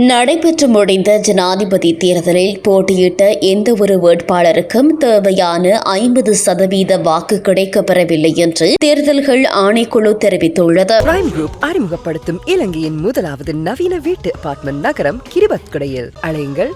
நடைபெற்று முடிந்த ஜனாதிபதி தேர்தலில் போட்டியிட்ட எந்தவொரு வேட்பாளருக்கும் தேவையான ஐம்பது சதவீத வாக்கு கிடைக்கப்பெறவில்லை என்று தேர்தல்கள் ஆணைக்குழு தெரிவித்துள்ளது. பிரைம் குரூப் அறிமுகப்படுத்தும் இலங்கையின் முதலாவது நவீன வீட்டு அபார்ட்மெண்ட் நகரம் கிரிபத்குடையில். அலையுங்கள்.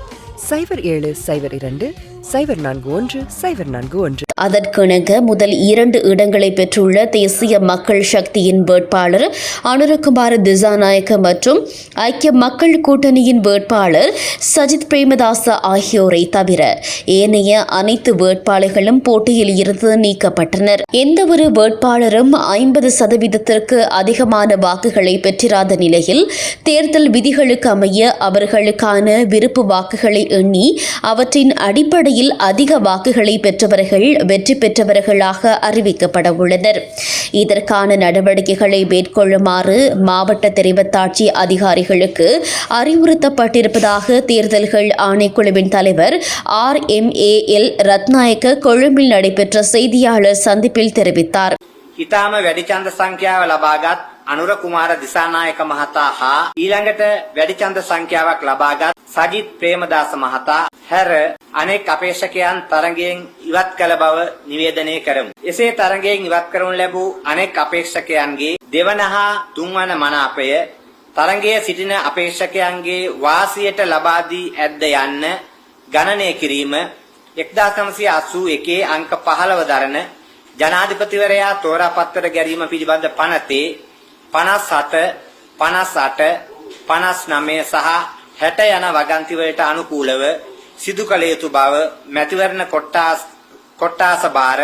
சைபர் ஏழு சைபர் இரண்டு சைபர் நான்கு ஒன்று சைபர் நான்கு ஒன்று. அதற்கிணங்க முதல் இரண்டு இடங்களை பெற்றுள்ள தேசிய மக்கள் சக்தியின் வேட்பாளர் அனுரகுமார திசாநாயக்க மற்றும் ஐக்கிய மக்கள் கூட்டணியின் வேட்பாளர் சஜித் பிரேமதாச ஆகியோரை தவிர ஏனைய அனைத்து வேட்பாளர்களும் போட்டியில் இருந்து நீக்கப்பட்டனர். எந்தவொரு வேட்பாளரும் ஐம்பது சதவீதத்திற்கு அதிகமான வாக்குகளை பெற்றிராத நிலையில் தேர்தல் விதிகளுக்கு அமைய அவர்களுக்கான விருப்பு வாக்குகளை எண்ணி அவற்றின் அடிப்படையில் அதிக வாக்குகளை பெற்றவர்கள் வெற்றி பெற்றவர்களாக அறிவிக்கப்பட உள்ளனர் இதற்கான நடவடிக்கைகளை மேற்கொள்ளுமாறு மாவட்ட தெரிவத்தாட்சி அதிகாரிகளுக்கு அறிவுறுத்தப்பட்டிருப்பதாக தேர்தல்கள் ஆணைக்குழுவின் தலைவர் R M A L Ratnayake கொழும்பில் நடைபெற்ற செய்தியாளர் சந்திப்பில் தெரிவித்தார் ඉතාම වැඩි ඡන්ද සංඛ්‍යාව ලබාගත් අනුර කුමාර දිසානායක මහතා හා ඊළඟට වැඩි ඡන්ද සංඛ්‍යාවක් ලබාගත් සජිත් ප්‍රේමදාස මහතා හැර අනෙක් අපේක්ෂකයන් තරගයෙන් ඉවත් කළ බව නිවේදනය කරමු. එසේ තරගයෙන් ඉවත් කරනු ලැබූ අනෙක් අපේක්ෂකයන්ගේ දෙවන හා තුන්වන මනාපය තරගයේ සිටින අපේක්ෂකයන්ගේ වාසියට ලබා දී ඇද්ද යන්න ගණනය කිරීම 1981 අංක 15 දරන ජනාධිපතිවරයා තෝරාපත්තර ගැනීම පිළිබඳ පනතේ 57 58 59 සහ 60 යන වගන්තිවලට අනුකූලව සිදු කළ යුතු බව මැතිවරණ කොට්ටාස් කොට්ටාස භාර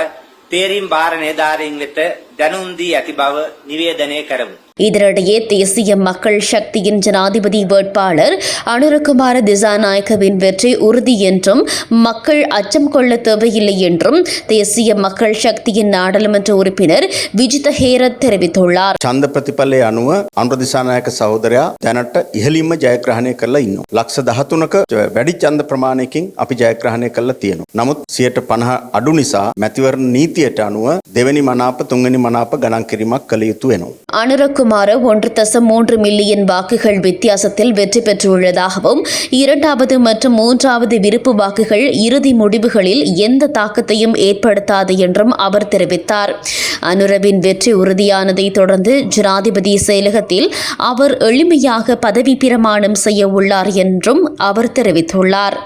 තේරීම් භාර නිලධාරීන් වෙත දැනුම් දී ඇති බව නිවේදනය කරමු. இதனிடையே தேசிய மக்கள் சக்தியின் ஜனாதிபதி வேட்பாளர் அனுரகுமார திசாநாயக்கவின் வெற்றி உறுதி என்றும் மக்கள் அச்சம் கொள்ள தேவையில்லை என்றும் தேசிய மக்கள் சக்தியின் நாடாளுமன்ற உறுப்பினர் விஜித ஹேரத் தெரிவித்துள்ளார் ඡන්ද ප්‍රතිඵලය අනුව අනුරදිසානායක සහෝදරයා දැනට ඉහළින්ම ජයග්‍රහණය කරලා ඉන්නවා. ලක්ෂ 13ක වැඩි ඡන්ද ප්‍රමාණයකින් අපි ජයග්‍රහණය කරලා තියෙනවා. නමුත් 150 අඩු නිසා මැතිවරණ නීතියට අනුව දෙවැනි මනාප තුන්වැනි මනාප ගණන් කිරීමක් කළ යුතු වෙනවා. அனுரகுமார ஒன்று தசம் மூன்று மில்லியன் வாக்குகள் வித்தியாசத்தில் வெற்றி பெற்றுள்ளதாகவும் இரண்டாவது மற்றும் மூன்றாவது விருப்பு வாக்குகள் இறுதி முடிவுகளில் எந்த தாக்கத்தையும் ஏற்படுத்தாது என்றும் அவர் தெரிவித்தார். அனுரவின் வெற்றி உறுதியானதை தொடர்ந்து ஜனாதிபதி செயலகத்தில் அவர் எளிமையாக பதவி பிரமாணம் செய்ய உள்ளார் என்றும் அவர் தெரிவித்துள்ளார்.